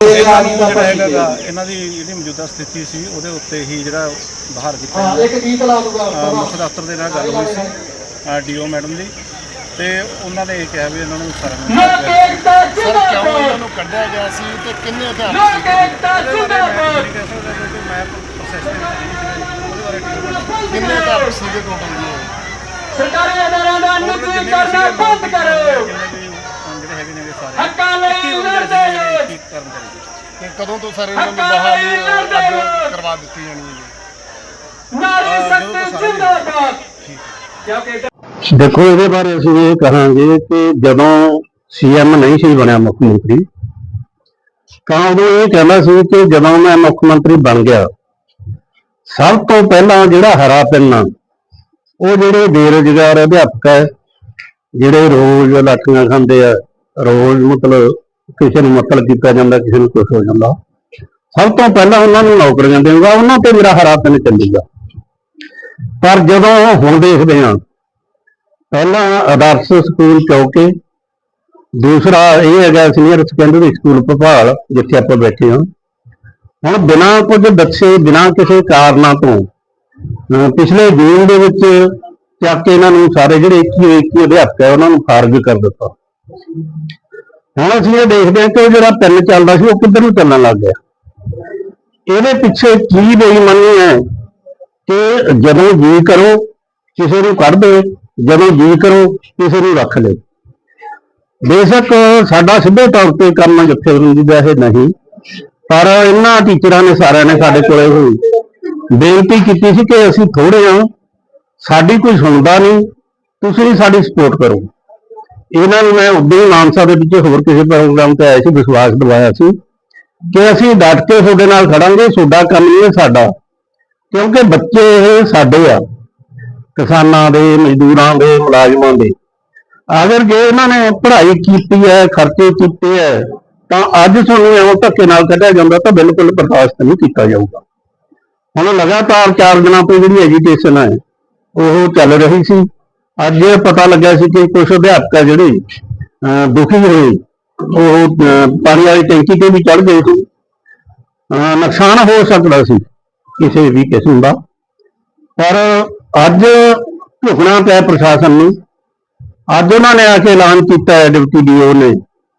ਇਹਨਾਂ ਨੂੰ ਜਿਹੜਾ ਹੈਗਾ ਗਾ, ਇਹਨਾਂ ਦੀ ਜਿਹੜੀ ਮੌਜੂਦਾ ਸਥਿਤੀ ਸੀ ਉਹਦੇ ਉੱਤੇ ਹੀ ਜਿਹੜਾ ਬਾਹਰ ਕੀਤਾ ਹਾਂ ਇੱਕ ਗੀਤ ਲਾ ਦੂਗਾ ਅਹ ਮੁੱਖ ਦਫ਼ਤਰ ਦੇ ਨਾਲ ਗੱਲ ਹੋਈ ਸੀ ਡੀਓ ਮੈਡਮ ਦੀ। ਤੇ ਉਹਨਾਂ ਨੇ ਇਹ ਕਿਹਾ ਵੀ ਇਹਨਾਂ ਨੂੰ ਸਰ ਕਿਉਂ ਇਹਨਾਂ ਕੱਢਿਆ ਗਿਆ ਸੀ ਤੇ ਕਿੰਨੇ ਅਧਿਆਪਕ ਲੋਕ ਏਕਤਾ ਜਿੰਦਾਬਾਦ ਨਹੀਂ ਕਹਿ ਸਕਦਾ ਕਿਉਂਕਿ ਮੈਂ ਪ੍ਰੋਸੈਸ ਦੇ ਵਿੱਚ ਨਹੀਂ ਸੀ ਉਹਦੇ ਬਾਰੇ ਡੀਓ ਕਿੰਨੇ ਅਧਿਆਪਕ ਸੀਗੇ ਟੋਟਲ ਜੀ? ਇਹ? ਸਰਕਾਰੀ ਅਦਾਰਿਆਂ ਦਾ ਨਿੱਜੀ ਕਰਨਾ ਬੰਦ ਕਰੋ। ਜਿੰਨੇ ਵੀ ਸਾਰੇ ਹੱਕਾਂ ਲਈ ਲੜਦੇ ਕਰਮਚਾਰੀ ਤੇ ਕਦੋਂ ਤੋਂ ਸਰ ਇਹਨਾਂ ਨੂੰ ਬਹਾਲੀ ਅੱਜ। ਕਰਵਾ ਦਿੱਤੀ ਜਾਣੀ ਹੈ ਜੀ। ਨਾਰੀ ਜਦੋਂ ਤੋਂ ਸ਼ਕਤੀ ਸਾਰੇ ਜਿੰਦਾਬਾਦ। ਕਿਉਂਕਿ ਦੇਖੋ ਇਹਦੇ ਬਾਰੇ ਅਸੀਂ ਇਹ ਕਹਾਂਗੇ ਕਿ ਜਦੋਂ ਸੀਐਮ ਨਹੀਂ ਸੀ ਬਣਿਆ ਮੁੱਖ ਮੰਤਰੀ ਤਾਂ ਉਦੋਂ ਇਹ ਕਹਿੰਦਾ ਸੀ ਕਿ ਜਦੋਂ ਮੈਂ ਮੁੱਖ ਮੰਤਰੀ ਬਣ ਗਿਆ ਸਭ ਤੋਂ ਪਹਿਲਾਂ ਜਿਹੜਾ ਹਰਾ ਪੈਨ ਆ ਉਹ ਜਿਹੜੇ ਬੇਰੁਜ਼ਗਾਰ ਅਧਿਆਪਕ ਹੈ ਜਿਹੜੇ ਰੋਜ਼ ਲਾਠੀਆਂ ਖਾਂਦੇ ਆ ਰੋਜ਼ ਮਤਲਬ ਕਿਸੇ ਨੂੰ ਮਤਲਬ ਕੀਤਾ ਜਾਂਦਾ, ਕਿਸੇ ਨੂੰ ਕੁਝ ਹੋ ਜਾਂਦਾ। ਸਭ ਤੋਂ ਪਹਿਲਾਂ ਉਹਨਾਂ ਨੂੰ ਨੌਕਰੀਆਂ ਦੇਊਗਾ ਉਹਨਾਂ ਤੇ ਮੇਰਾ ਹਰਾ ਪੈਨ ਚੱਲੂਗਾ। ਪਰ ਜਦੋਂ ਹੁਣ ਦੇਖਦੇ ਹਾਂ, ਪਹਿਲਾਂ ਆਦਰਸ਼ ਸਕੂਲ ਚੌਕੇ, ਦੂਸਰਾ ਇਹ ਹੈਗਾ ਸੀਨੀਅਰ ਸੈਕੰਡਰੀ ਸਕੂਲ ਭੋਪਾਲ, ਜਿੱਥੇ ਆਪਾਂ ਬੈਠੇ ਹਾਂ। ਹੁਣ ਬਿਨਾਂ ਕੁਝ ਦੱਸੇ, ਬਿਨਾਂ ਕਿਸੇ ਕਾਰਨਾਂ ਤੋਂ ਪਿਛਲੇ ਜੂਨ ਦੇ ਵਿੱਚ ਚੱਕ ਕੇ ਇਹਨਾਂ ਨੂੰ ਸਾਰੇ ਜਿਹੜੇ 21 21 ਅਧਿਆਪਕ ਹੈ, ਉਹਨਾਂ ਨੂੰ ਖਾਰਜ ਕਰ ਦਿੱਤਾ। ਹੁਣ ਅਸੀਂ ਇਹ ਦੇਖਦੇ ਹਾਂ ਕਿ ਉਹ ਜਿਹੜਾ ਪੈਨ ਚੱਲਦਾ ਸੀ, ਉਹ ਕਿੱਧਰ ਨੂੰ ਚੱਲਣ ਲੱਗ ਗਿਆ। ਇਹਦੇ ਪਿੱਛੇ ਕੀ ਬੇਈਮਾਨੀ ਹੈ ਕਿ ਜਦੋਂ ਜੀ ਕਰੋ, ਕਿਸੇ ਨੂੰ ਕੱਢ ਦੇ, ਜਦੋਂ ਜੀ ਕਰੋ, ਕਿਸੇ ਨੂੰ ਰੱਖ ਲੈ ਬੇਸ਼ੱਕ ਸਾਡਾ ਸਿੱਧੇ ਤੌਰ ਤੇ ਕੰਮ ਜਥੇਬੰਦੀ ਦਾ ਇਹ ਨਹੀਂ, ਪਰ ਇਹਨਾਂ ਟੀਚਰਾਂ ਨੇ ਸਾਰਿਆਂ ਨੇ ਸਾਡੇ ਕੋਲੇ ਹੋਈ ਬੇਨਤੀ ਕੀਤੀ ਸੀ ਕਿ ਅਸੀਂ ਥੋੜੇ ਹਾਂ, ਸਾਡੀ ਕੋਈ ਸੁਣਦਾ ਨਹੀਂ, ਤੁਸੀਂ ਸਾਡੀ ਸਪੋਰਟ ਕਰੋ। ਇਹਨਾਂ ਨੂੰ ਮੈਂ ਉਦੋਂ ਹੀ ਮਾਨਸਾ ਦੇ ਵਿੱਚ ਹੋਰ ਕਿਸੇ ਪ੍ਰੋਗਰਾਮ ਤੇ ਆਇਆ ਸੀ, ਵਿਸ਼ਵਾਸ ਦਿਵਾਇਆ ਸੀ ਕਿ ਅਸੀਂ ਡਟ ਕੇ ਤੁਹਾਡੇ ਨਾਲ ਖੜਾਂਗੇ, ਤੁਹਾਡਾ ਕੰਮ ਨਹੀਂ ਹੈ ਸਾਡਾ, ਕਿਉਂਕਿ ਬੱਚੇ ਇਹ ਸਾਡੇ ਆ, ਕਿਸਾਨਾਂ ਦੇ, ਮਜ਼ਦੂਰਾਂ ਦੇ, ਮੁਲਾਜ਼ਮਾਂ ਦੇ। ਅਗਰ ਜੇ ਇਹਨਾਂ ਨੇ ਪੜ੍ਹਾਈ ਕੀਤੀ ਹੈ, ਖਰਚੇ ਕੀਤੇ ਹੈ, ਤਾਂ ਅੱਜ ਤੁਹਾਨੂੰ ਐਵੇਂ ਧੱਕੇ ਨਾਲ ਕੱਢਿਆ ਜਾਂਦਾ, ਤਾਂ ਬਿਲਕੁਲ ਬਰਦਾਸ਼ਤ ਨਹੀਂ ਕੀਤਾ ਜਾਊਗਾ। ਹੁਣ ਲਗਾਤਾਰ 4 ਦਿਨਾਂ ਤੋਂ ਜਿਹੜੀ ਐਜੀਟੇਸ਼ਨ ਹੈ, ਉਹ ਚੱਲ ਰਹੀ ਸੀ। ਅੱਜ ਪਤਾ ਲੱਗਿਆ ਸੀ ਕਿ ਕੁਝ ਅਧਿਆਪਕ ਹੈ ਜਿਹੜੇ, ਅਹ, ਦੁਖੀ ਹੋਏ। ਉਹ ਪਾਣੀ ਵਾਲੀ ਟੈਂਕੀ ਤੇ ਵੀ ਚੜ ਗਏ ਸੀ। ਨੁਕਸਾਨ ਹੋ ਸਕਦਾ ਸੀ, ਕਿਸੇ ਵੀ ਕਿਸਮ ਦਾ। ਪਰ ਅੱਜ ਝੁਕਣਾ ਪਿਆ ਪ੍ਰਸ਼ਾਸਨ ਨੂੰ। ਅੱਜ ਉਹਨਾਂ ਨੇ ਆ ਕੇ ਐਲਾਨ ਕੀਤਾ ਹੈ, ਡਿਪਟੀ ਡੀਓ ਨੇ,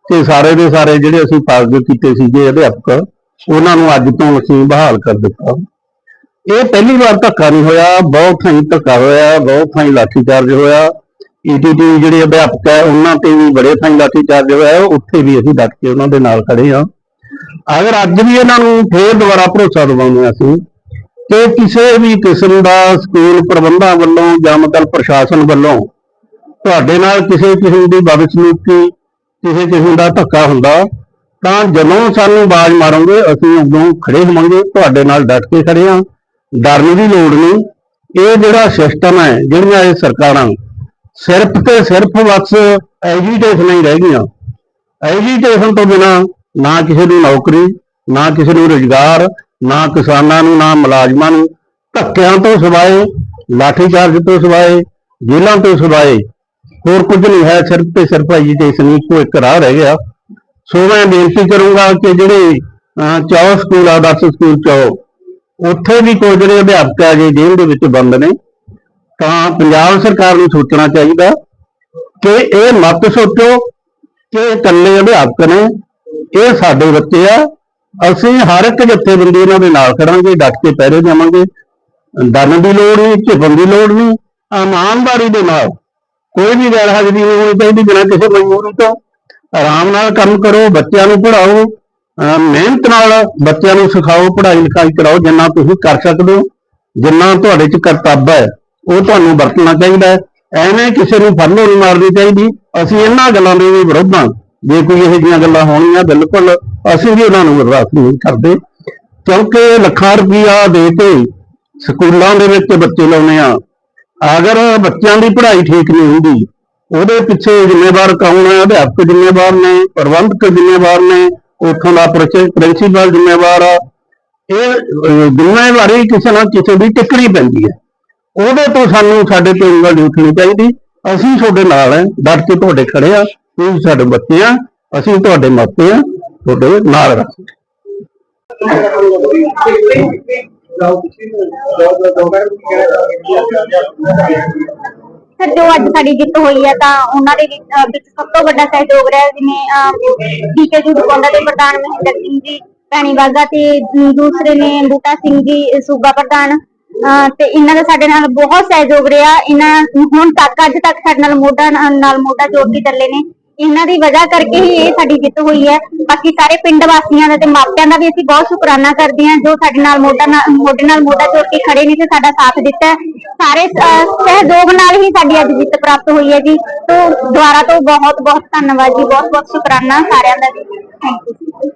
ਕਿ ਸਾਰੇ ਦੇ ਸਾਰੇ ਜਿਹੜੇ ਅਸੀਂ ਫਾਜ਼ਲ ਕੀਤੇ ਸੀਗੇ ਅਧਿਆਪਕ, ਉਹਨਾਂ ਨੂੰ ਅੱਜ ਤੋਂ ਅਸੀਂ ਬਹਾਲ ਕਰ ਦਿੱਤਾ। ਇਹ ਪਹਿਲੀ ਵਾਰ ਧੱਕਾ ਨਹੀਂ ਹੋਇਆ, ਬਹੁਤ ਥਾਈਂ ਧੱਕਾ ਹੋਇਆ, ਬਹੁਤ ਥਾਈਂ ਲਾਠੀਚਾਰਜ ਹੋਇਆ। ਈਟੀਟੀ ਜਿਹੜੇ ਅਧਿਆਪਕ ਹੈ, ਉਹਨਾਂ ਤੇ ਵੀ ਬੜੇ ਥਾਈਂ ਲਾਠੀਚਾਰਜ ਹੋਇਆ ਉੱਥੇ ਵੀ ਅਸੀਂ ਡਟ ਕੇ ਉਹਨਾਂ ਦੇ ਨਾਲ ਖੜੇ ਹਾਂ। ਅਗਰ ਅੱਜ ਵੀ ਇਹਨਾਂ ਨੂੰ ਫੇਰ ਦੁਬਾਰਾ ਭਰੋਸਾ ਦਿਵਾਉਂਦੇ ਹਾਂ ਅਸੀਂ ਕਿ ਕਿਸੇ ਵੀ ਕਿਸਮ ਦਾ ਸਕੂਲ ਪ੍ਰਬੰਧਾਂ ਵੱਲੋਂ ਜਾਂ ਮਤਲਬ ਪ੍ਰਸ਼ਾਸਨ ਵੱਲੋਂ ਤੁਹਾਡੇ ਨਾਲ ਕਿਸੇ ਕਿਸਮ ਦੀ ਬਦਸਲੂਕੀ, ਕਿਸੇ ਕਿਸਮ ਦਾ ਧੱਕਾ ਹੁੰਦਾ, ਤਾਂ ਜਦੋਂ ਸਾਨੂੰ ਆਵਾਜ਼ ਮਾਰੋਗੇ, ਅਸੀਂ ਉਦੋਂ ਖੜੇ ਹੋਵਾਂਗੇ, ਤੁਹਾਡੇ ਨਾਲ ਡਟ ਕੇ ਖੜੇ ਹਾਂ। ਡਰਨ ਦੀ ਲੋੜ ਨਹੀਂ। ਇਹ ਜਿਹੜਾ ਸਿਸਟਮ ਹੈ, ਜਿਹੜੀਆਂ ਇਹ ਸਰਕਾਰਾਂ ਸਿਰਫ ਤੇ ਸਿਰਫ ਬਸ ਐਜੀਟੇਸ਼ਨ ਹੀ ਰਹਿ ਗਈਆਂ। ਐਜੀਟੇਸ਼ਨ ਤੋਂ ਬਿਨਾ ਨਾ ਕਿਸੇ ਨੂੰ ਨੌਕਰੀ, ਨਾ ਕਿਸੇ ਨੂੰ ਰੁਜ਼ਗਾਰ, ਨਾ ਕਿਸਾਨਾਂ ਨੂੰ, ਨਾ ਮੁਲਾਜ਼ਮਾਂ ਨੂੰ ਧੱਕਿਆਂ ਤੋਂ ਸਿਵਾਏ, ਲਾਠੀਚਾਰਜ ਤੋਂ ਸਿਵਾਏ, ਜੇਲ੍ਹਾਂ ਤੋਂ ਸਿਵਾਏ ਹੋਰ ਕੁਝ ਨਹੀਂ ਹੈ। ਸਿਰਫ ਤੇ ਸਿਰਫ ਐਜੀਟੇਸ਼ਨ ਹੀ ਕੋ ਇੱਕ ਰਾਹ ਰਹਿ ਗਿਆ। ਸੋ ਮੈਂ ਬੇਨਤੀ ਕਰੂੰਗਾ ਕਿ ਜਿਹੜੇ ਚੌ ਚਾਓ ਸਕੂਲ ਆਦਰਸ਼ ਸਕੂਲ ਚੌ ਉੱਥੇ ਵੀ ਕੋਈ ਜਿਹੜੇ ਅਧਿਆਪਕ ਆ ਜੇ ਜੇਲ੍ਹ ਦੇ ਵਿੱਚ ਬੰਦ ਨੇ, ਤਾਂ ਪੰਜਾਬ ਸਰਕਾਰ ਨੂੰ ਸੋਚਣਾ ਚਾਹੀਦਾ ਕਿ ਇਹ ਮਤ ਸੋਚੋ ਕਿ ਇਕੱਲੇ ਅਧਿਆਪਕ ਨੇ, ਇਹ ਸਾਡੇ ਬੱਚੇ ਆ, ਅਸੀਂ ਹਰ ਇੱਕ ਜਥੇਬੰਦੀ ਇਹਨਾਂ ਦੇ ਨਾਲ ਖੜਾਂਗੇ, ਡਟ ਕੇ ਪਹਿਰੇ ਜਾਵਾਂਗੇ, ਡਰਨ ਦੀ ਲੋੜ ਨਹੀਂ, ਝਿਪਣ ਦੀ ਲੋੜ ਨਹੀਂ ਇਮਾਨਦਾਰੀ ਦੇ ਨਾਲ ਕੋਈ ਵੀ ਗੈਰ ਹਾਜ਼ਰੀ ਨਹੀਂ ਹੋਣੀ ਚਾਹੀਦੀ ਬਿਨਾਂ ਕਿਸੇ ਮਜਬੂਰੀ ਤੋਂ। ਆਰਾਮ ਨਾਲ ਕੰਮ ਕਰੋ, ਬੱਚਿਆਂ ਨੂੰ ਪੜ੍ਹਾਓ ਮਿਹਨਤ ਨਾਲ ਬੱਚਿਆਂ ਨੂੰ ਸਿਖਾਓ, ਪੜ੍ਹਾਈ ਲਿਖਾਈ ਕਰਾਓ, ਜਿੰਨਾ ਤੁਸੀਂ ਕਰ ਸਕਦੇ ਹੋ, ਜਿੰਨਾ ਤੁਹਾਡੇ 'ਚ ਕਰਤੱਵ ਹੈ, ਉਹ ਤੁਹਾਨੂੰ ਵਰਤਣਾ ਚਾਹੀਦਾ ਹੈ। ਐਵੇਂ ਕਿਸੇ ਨੂੰ ਫਰਲੋ ਨਹੀਂ ਮਾਰਨੀ ਚਾਹੀਦੀ। ਅਸੀਂ ਇਹਨਾਂ ਗੱਲਾਂ ਦੇ ਵੀ ਵਿਰੋਧ ਹਾਂ। ਜੇ ਕੋਈ ਇਹੋ ਜਿਹੀਆਂ ਗੱਲਾਂ ਹੋਣੀਆਂ ਬਿਲਕੁਲ ਅਸੀਂ ਵੀ ਉਹਨਾਂ ਨੂੰ ਬਰਦਾਸ਼ਤ ਨਹੀਂ ਕਰਦੇ। ਕਿਉਂਕਿ ਲੱਖਾਂ ਰੁਪਈਆ ਦੇ ਕੇ ਸਕੂਲਾਂ ਦੇ ਵਿੱਚ ਬੱਚੇ ਲਾਉਨੇ ਆ ਅਗਰ ਬੱਚਿਆਂ ਦੀ ਪੜ੍ਹਾਈ ਠੀਕ ਨਹੀਂ ਹੁੰਦੀ, ਉਹਦੇ ਪਿੱਛੇ ਜ਼ਿੰਮੇਵਾਰ ਕੌਣ ਹੈ? ਅਧਿਆਪਕ ਜ਼ਿੰਮੇਵਾਰ ਨੇ, ਪ੍ਰਬੰਧਕ ਜ਼ਿੰਮੇਵਾਰ ਨੇ ਉੱਥੋਂ ਦਾ ਪ੍ਰਿੰਸੀਪਲ ਜ਼ਿੰਮੇਵਾਰ ਆ। ਇਹ ਜ਼ਿੰਮੇਵਾਰੀ ਕਿਸੇ ਨਾ ਕਿਸੇ ਦੀ ਟਿੱਕਣੀ ਪੈਂਦੀ ਹੈ। ਉਹਦੇ ਤੋਂ ਸਾਨੂੰ ਸਾਡੇ ਤੇ ਉਂਗਲ ਉੱਠਣੀ ਚਾਹੀਦੀ। ਅਸੀਂ ਤੁਹਾਡੇ ਨਾਲ ਹਾਂ, ਡਟ ਕੇ ਤੁਹਾਡੇ ਖੜੇ ਆ ਤੁਸੀਂ ਸਾਡੇ ਬੱਚੇ ਆ ਅਸੀਂ ਤੁਹਾਡੇ ਮਾਪੇ ਆ ਤੁਹਾਡੇ ਨਾਲ ਰੱਖ। ਸਰ, ਜੋ ਅੱਜ ਸਾਡੀ ਜਿੱਤ ਹੋਈ ਹੈ ਤਾਂ ਉਹਨਾਂ ਦੇ ਵਿੱਚ ਸਭ ਤੋਂ ਵੱਡਾ ਸਹਿਯੋਗ ਰਿਹਾ ਜਿਵੇਂ ਡੀਕੇ ਜੂ ਦੇ ਪ੍ਰਧਾਨ ਮਹਿੰਦਰ ਸਿੰਘ ਜੀ, ਭੈਣੀ ਬਾਗਾ ਤੇ ਦੂਸਰੇ ਨੇ ਬੂਟਾ ਸਿੰਘ ਜੀ, ਸੂਬਾ ਪ੍ਰਧਾਨ। ਤੇ ਇਹਨਾਂ ਦਾ ਸਾਡੇ ਨਾਲ ਬਹੁਤ ਸਹਿਯੋਗ ਰਿਹਾ। ਇਹਨਾਂ ਹੁਣ ਤੱਕ, ਅੱਜ ਤੱਕ ਸਾਡੇ ਨਾਲ ਮੋਢਾ ਨਾਲ ਮੋਢਾ ਜੋੜ ਕੇ ਚੱਲੇ ਨੇ। ਇਹਨਾਂ ਦੀ ਵਜ੍ਹਾ ਕਰਕੇ ਹੀ ਇਹ ਸਾਡੀ ਜਿੱਤ ਹੋਈ ਹੈ। ਬਾਕੀ ਸਾਰੇ ਪਿੰਡ ਵਾਸੀਆਂ ਦਾ ਤੇ ਮਾਪਿਆਂ ਦਾ ਵੀ ਅਸੀਂ ਬਹੁਤ ਸ਼ੁਕਰਾਨਾ ਕਰਦੇ ਹਾਂ, ਜੋ ਸਾਡੇ ਨਾਲ ਮੋਢਾ, ਨਾਲ ਮੋਢੇ ਨਾਲ ਮੋਢਾ ਜੋੜ ਕੇ ਖੜੇ ਨੇ ਤੇ ਸਾਡਾ ਸਾਥ ਦਿੱਤਾ ਸਾਰੇ ਅਹ, ਸਹਿਯੋਗ ਨਾਲ ਹੀ ਸਾਡੀ ਅੱਜ ਜਿੱਤ ਪ੍ਰਾਪਤ ਹੋਈ ਹੈ ਜੀ। ਤੋਂ ਦੁਆਰਾ ਤੋਂ ਬਹੁਤ ਬਹੁਤ ਧੰਨਵਾਦ ਜੀ। ਬਹੁਤ ਬਹੁਤ ਸ਼ੁਕਰਾਨਾ ਸਾਰਿਆਂ ਦਾ ਜੀ। Thank you